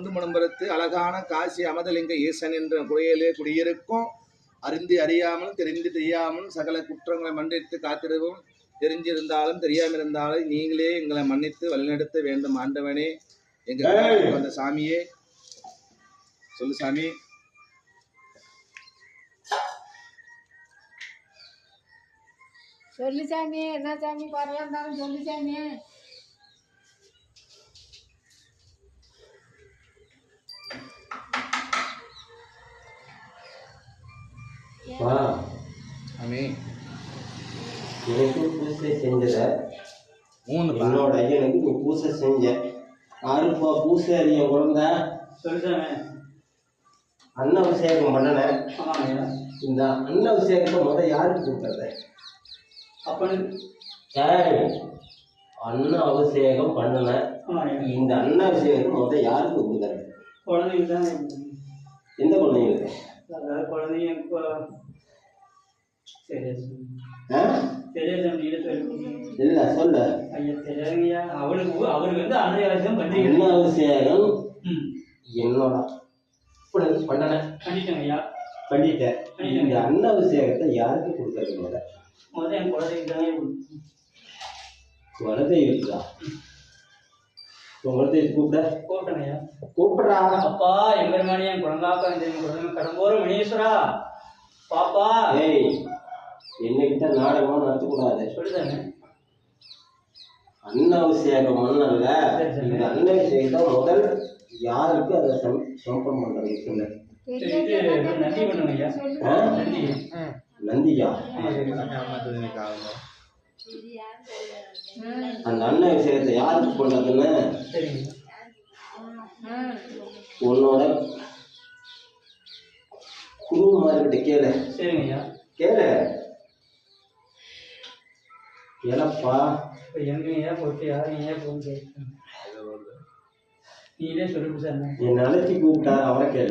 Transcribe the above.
கொண்டு அழகான காசி அமதலிங்க ஈசன் என்ற குறையிலே குடியிருக்கும். அறிந்து அறியாமல் தெரிந்து தெரியாமல் சகல குற்றங்களை மன்னித்து காத்திருவோம். தெரிஞ்சிருந்தாலும் தெரியாமல் இருந்தாலும் நீங்களே எங்களை மன்னித்து வழிநடத்த வேண்டும் ஆண்டவனே. எங்க வந்த சாமியே. சொல்லு சாமி. சொல்லு சாமி என்ன சாமி இருந்தாலும் சொல்லு சாமி. வா. சாமி எனக்கு பூசை செஞ்சத. மூணு பா. என்னோட ஐயனுக்கு நீ பூசை செஞ்ச. யாருப்பா பூசை அறிய குழந்த. சொல்லிட்டாங்க அன்னபிஷேகம் பண்ணினேன் ஆமாங்க இந்த அன்னபிஷேகத்தை முத யாருக்கு கொடுத்தது? அப்பனுக்கு ஏய் அன்ன அபிஷேகம் பண்ணினேன் இந்த அன்ன அபிஷேகத்தை முத யாருக்கு கொடுத்தது குழந்தைங்க தான். எந்த குழந்தைங்களுக்கு இல்லை சொல்ல. அவளுக்கு அவருக்கு வந்து அனுயாசம் பண்டிகை அன்ன அபிஷேகம் ம். என்னோட. பண்ணினேன் பண்ணிட்டேங்க ஐயா பண்ணிட்டேன். இந்த அன்ன அபிஷேகத்தை யாருக்கு கொடுத்தது முத முதல்ல என் குழந்தைங்க. குழந்தை இருக்குதா குழந்தைய கூப்பிட கூப்பிடுறா அப்பா எம்பெருமானி என் குழந்தாக்கா இந்த குழந்தை கடம்போற மணீஸ்வரா பாப்பா ஏய் என்னகிட்ட நாடகம் நடத்தக்கூடாது சொல்லுதாங்க அன்னாபிஷேகம் மண்ணல்ல. இந்த அன்னாபிஷேகத்தை முதல் யாருக்கு அதை சம் பண்ணுங்க ஐயா ஆ? நன்றி நந்தியா அந்த அன்னாபிஷேகத்தை யாருக்கு பண்றதுன்னு சரிங்க உன்னோட குருமார்கிட்ட கேளு. சரிங்க ஐயா கேளு. ஏலப்பா இப்போ எங்கேயா போட்டு யாரும் ஐயா போன்னு கேட்குறேன் நீங்களே சொல்லிட்டு சார். என்னை அழைச்சி கூப்பிட்டா அவரை கேளு.